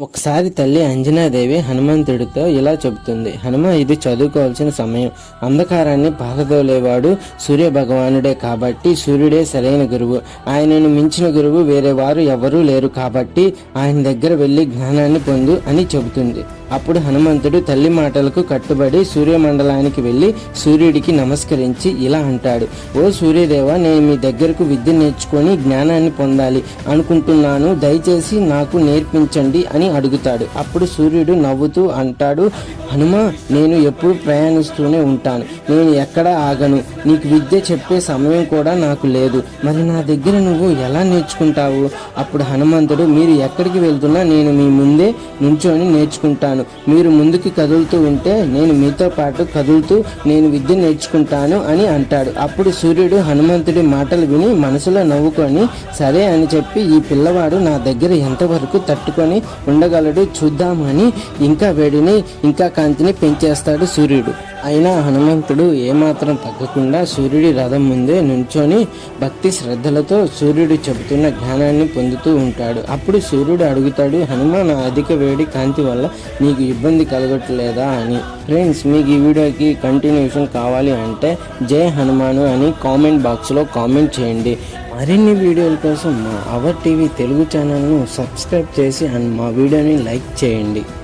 ఒకసారి తల్లి అంజనాదేవి హనుమంతుడితో ఇలా చెబుతుంది హనుమ ఇది చదువుకోవాల్సిన సమయం. అంధకారాన్ని పారదోలేవాడు సూర్య భగవానుడే కాబట్టి సూర్యుడే సరైన గురువు. ఆయనను మించిన గురువు వేరే వారు ఎవరూ లేరు కాబట్టి ఆయన దగ్గర వెళ్ళి జ్ఞానాన్ని పొందు అని చెబుతుంది. అప్పుడు హనుమంతుడు తల్లి మాటలకు కట్టుబడి సూర్యమండలానికి వెళ్ళి సూర్యుడికి నమస్కరించి ఇలా అంటాడు ఓ సూర్యదేవ నేను మీ దగ్గరకు విద్య నేర్చుకొని జ్ఞానాన్ని పొందాలి. అనుకుంటున్నాను దయచేసి నాకు నేర్పించండి అని అడుగుతాడు. అప్పుడు సూర్యుడు నవ్వుతూ అంటాడు హనుమ నేను ఎప్పుడు ప్రయాణిస్తూనే ఉంటాను. నేను ఎక్కడ ఆగను. నీకు విద్య చెప్పే సమయం కూడా నాకు లేదు. మరి నా దగ్గర నువ్వు ఎలా నేర్చుకుంటావు? అప్పుడు హనుమంతుడు మీరు ఎక్కడికి వెళ్తున్నా నేను మీ ముందే నుంచొని నేర్చుకుంటాను. మీరు ముందుకు కదులుతూ ఉంటే నేను మీతో పాటు కదులుతూ నేను విద్య నేర్చుకుంటాను అని అంటాడు. అప్పుడు సూర్యుడు హనుమంతుడి మాటలు విని మనసులో నవ్వుకొని సరే అని చెప్పి ఈ పిల్లవాడు నా దగ్గర ఎంతవరకు తట్టుకొని ఉండగలడు చూద్దామని ఇంకా వేడిని ఇంకా కాంతిని పెంచేస్తాడు సూర్యుడు. అయినా హనుమంతుడు ఏమాత్రం తగ్గకుండా సూర్యుడి రథం ముందే నుంచొని భక్తి శ్రద్ధలతో సూర్యుడు చెబుతున్న జ్ఞానాన్ని పొందుతూ ఉంటాడు. అప్పుడు సూర్యుడు అడుగుతాడు హనుమాన్ అధిక వేడి కాంతి వల్ల నీకు ఇబ్బంది కలగట్లేదా? అని. ఫ్రెండ్స్ మీకు ఈ వీడియోకి కంటిన్యూషన్ కావాలి అంటే జై హనుమాను అని కామెంట్ బాక్స్లో కామెంట్ చేయండి. మరిన్ని వీడియోల కోసం మా అవర్ టీవీ తెలుగు ఛానల్ను సబ్స్క్రైబ్ చేసి అండ్ మా వీడియోని లైక్ చేయండి.